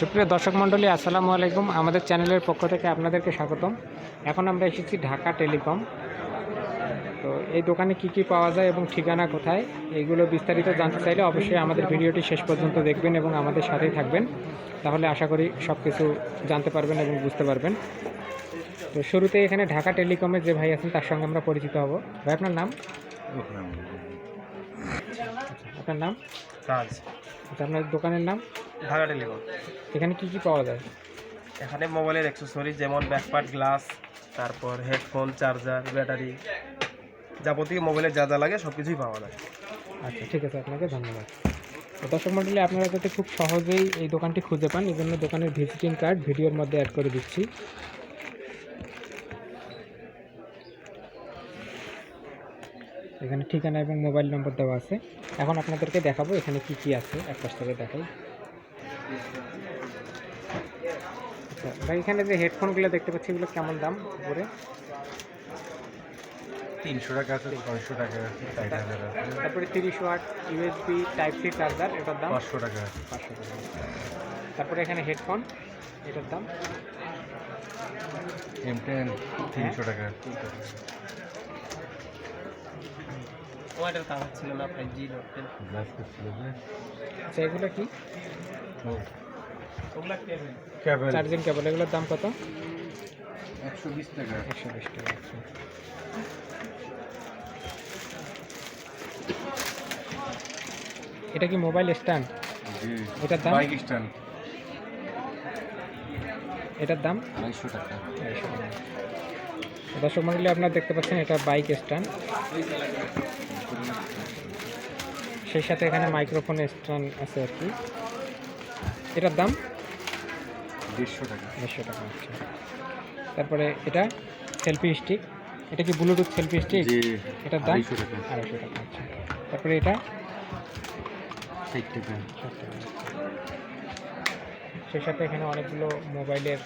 সুপ্রিয় দর্শক মণ্ডলী আসসালামু আলাইকুম। আমাদের চ্যানেলের পক্ষ থেকে আপনাদেরকে স্বাগতম। এখন আমরা এসেছি ঢাকা টেলিকম। তো এই দোকানে কি কি পাওয়া যায় এবং ঠিকানা কোথায় এইগুলো বিস্তারিত জানতে চাইলে অবশ্যই আমাদের ভিডিওটি শেষ পর্যন্ত দেখবেন এবং আমাদের সাথেই থাকবেন। তাহলে আশা করি সব কিছু জানতে পারবেন এবং বুঝতে পারবেন। তো শুরুতে এখানে ঢাকা টেলিকমের যে ভাই আছেন তার সঙ্গে আমরা পরিচিত হব। ভাই আপনার নাম? আপনার নাম? কাজ। আচ্ছা আপনার দোকানের নাম? ঢাকা টেলিকম। এখানে কি কি পাওয়া যায়? এখানে মোবাইলের অ্যাক্সেসরিজ যেমন ব্যাকপার্ট গ্লাস তারপর হেডফোন চার্জার ব্যাটারি যাবতীয় মোবাইলের যা যা লাগে সব কিছুই পাওয়া যায়। আচ্ছা ঠিক আছে আপনাকে ধন্যবাদ। দর্শক মণ্ডলী আপনারা যাতে খুব সহজেই এই দোকানটি খুঁজে পান এই জন্য দোকানের ভিজিটিং কার্ড ভিডিওর মধ্যে অ্যাড করে দিচ্ছি। এখানে ঠিকানা এবং মোবাইল নম্বর দেওয়া আছে। এখন আপনাদেরকে দেখাবো এখানে কি কি আছে এক পাশ থেকে দেখাই। ভাই এখানে যে হেডফোনগুলো দেখতে পাচ্ছি এগুলো কেমন দাম উপরে? তিনশো টাকা আছে ছয়শো টাকা আছে চার হাজার আছে। তারপরে তিরিশ watt USB type C charger এটার দাম? পাঁচশো টাকা আছে। পাঁচশো টাকা। তারপরে এখানে হেডফোন এটার দাম? এম টেন তিনশো টাকা। মোবাইলের কাগজ ছিল না ফাইভ জি আচ্ছা এগুলো কি? Charging cable. এগুলোর দাম কত? একশো বিশ টাকা। একশো বিশ টাকা আচ্ছা। এটা কি মোবাইল স্ট্যান্ড? এটার দাম? Bike stand. এটার দাম? আড়াইশো টাকা। আড়াইশো টাকা। দর্শক মন্ডলী আপনারা দেখতে পাচ্ছেন এটা বাইক স্ট্যান্ড। সেই সাথে এখানে মাইক্রোফোন স্ট্যান্ড আছে আর কি। এটার দাম? দেড়শো টাকা। দেড়শো টাকা আচ্ছা। তারপরে এটা সেলফি স্টিক এটা কি ব্লুটুথ সেলফি স্টিক এটার দাম? আড়াইশো টাকা। আড়াইশো টাকা আচ্ছা। তারপরে এটা? ষাট টাকা। ষাট টাকা সেই সাথে এখানে অনেকগুলো মোবাইলের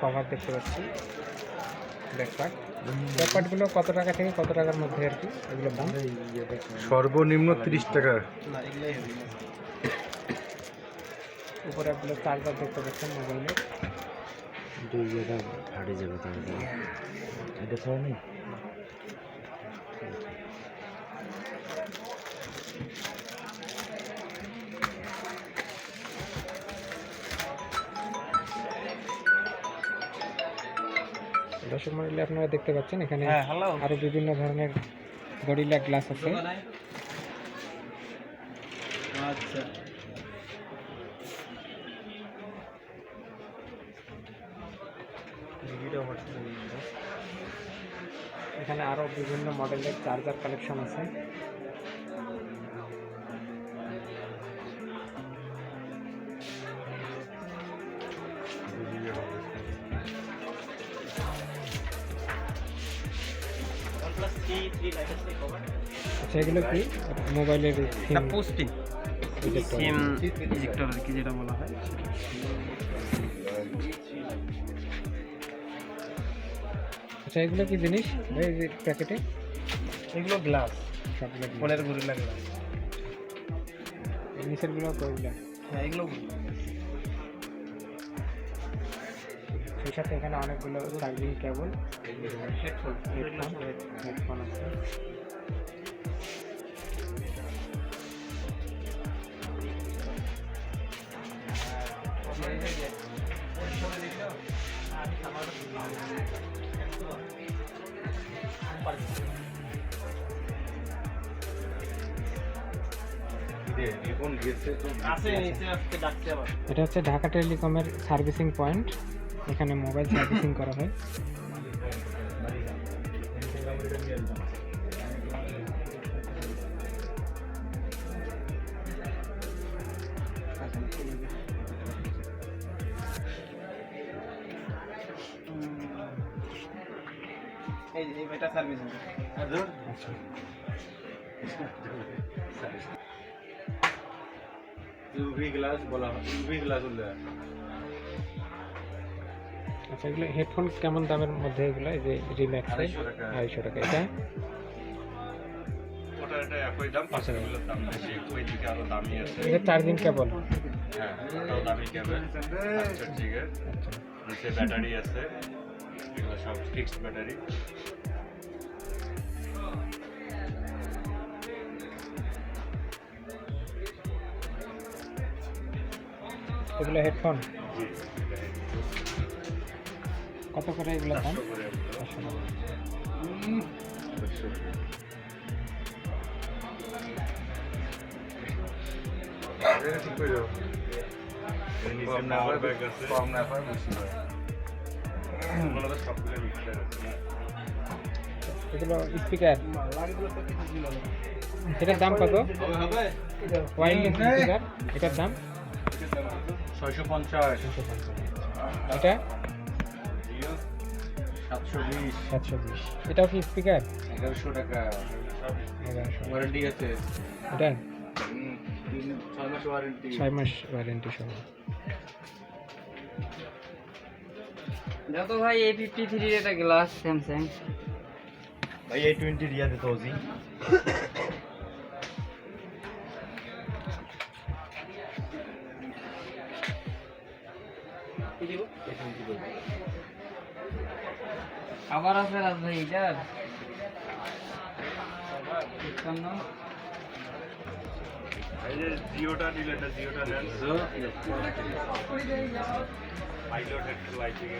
কভার দেখতে পাচ্ছি। ব্যাকপার্ট ব্যাকপার্টগুলো কত টাকা থেকে কত টাকার মধ্যে আর কি? এগুলো দাম সর্বনিম্ন তিরিশ টাকা। এগুলাই হবে। উপরে আপনার চার্জার দেখতে পাচ্ছেন মোবাইলের দুই জায়গা হারিয়ে যাবে তাহলে। এটা ছাড়া নেই? দর্শক মন্ডলী আপনারা দেখতে পাচ্ছেন এখানে হ্যাঁ আরও বিভিন্ন ধরনের গরিলা গ্লাস আছে। আচ্ছা। এখানে আরও বিভিন্ন মডেলের চার্জার কালেকশন আছে। OnePlus 3 3 লাইটের কভার আচ্ছা কি? মোবাইলের এটা পোস্টিং সিম ইজেক্টর আর কি যেটা বলা হয়। আচ্ছা এগুলো কি জিনিস? এই যে প্যাকেটে? এগুলো গ্লাস সবগুলো? ফোনের গরিলা গ্লাস এই নিচেরগুলো গরিলা হ্যাঁ এগুলো সেই সাথে এখানে অনেকগুলো চার্জিং কেবল হেডফোন আছে। আবার এটা হচ্ছে ঢাকা টেলিকমের সার্ভিসিং পয়েন্ট। এখানে মোবাইল সার্ভিসিং করা হয়। এই যে এটা সার্ভিস আচ্ছা। ইউভি গ্লাস বলা হয়। ইউভি গ্লাস বলে আচ্ছা এগুলো হেডফোন কেমন দামের মধ্যে এগুলো? এই যে রিম্যাক্স আড়াইশো টাকা। এটা? এটা দাম পাঁচশো ওই দিকে আরও দামি আছে। চার্জিং কেবল হ্যাঁ দামি কেবল আটশো ব্যাটারি আছে এগুলো সব ফিক্সড ব্যাটারি এগুলো হেডফোন কত করে এগুলো দাম? এগুলো। স্পিকার এটার দাম কত? ওয়াইল্ড স্পিকার এটার দাম? ছয়শো পঞ্চাশ। এটা? সাতশো বিশ এটাও কি? স্পিকার এগারোশো টাকা। এগারোশো। ওয়ারেন্টি আছে। এটা? ছয় মাস ওয়ারেন্টি ছয় মাস ওয়ারেন্টি সহ। দেখো ভাই এই ফিফটি থ্রির একটা গ্লাস স্যামসাং ভাই এই টোয়েন্টি রিয়া দিতে ওজি আবার আছে রাজ ভাই এটার জিওটা নিলে এটা জিওটা নেন। পাইলট একটু লাইটিং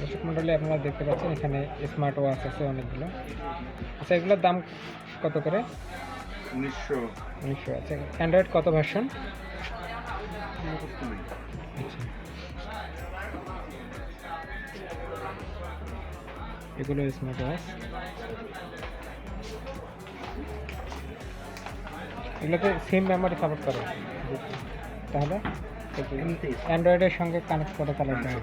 দর্শক মন্ডলী আপনারা দেখতে পাচ্ছেন এখানে স্মার্ট ওয়াচ আছে অনেকগুলো। আচ্ছা এগুলোর দাম কত করে? উনিশশো উনিশশো আচ্ছা। অ্যান্ড্রয়েড কত ভার্সন এগুলো স্মার্ট ওয়াচ এগুলোতে সিম মেমোরি সাপোর্ট করে। তাহলে? অ্যান্ড্রয়েডের সঙ্গে কানেক্ট করে চালাতে হবে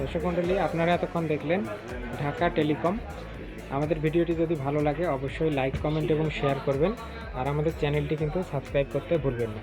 দর্শক মণ্ডলী আপনারা এতক্ষণ দেখলেন ঢাকা টেলিকম। আমাদের ভিডিওটি যদি ভালো লাগে, অবশ্যই লাইক, কমেন্ট এবং শেয়ার করবেন। আর আমাদের চ্যানেলটি কিন্তু সাবস্ক্রাইব করতে ভুলবেন না।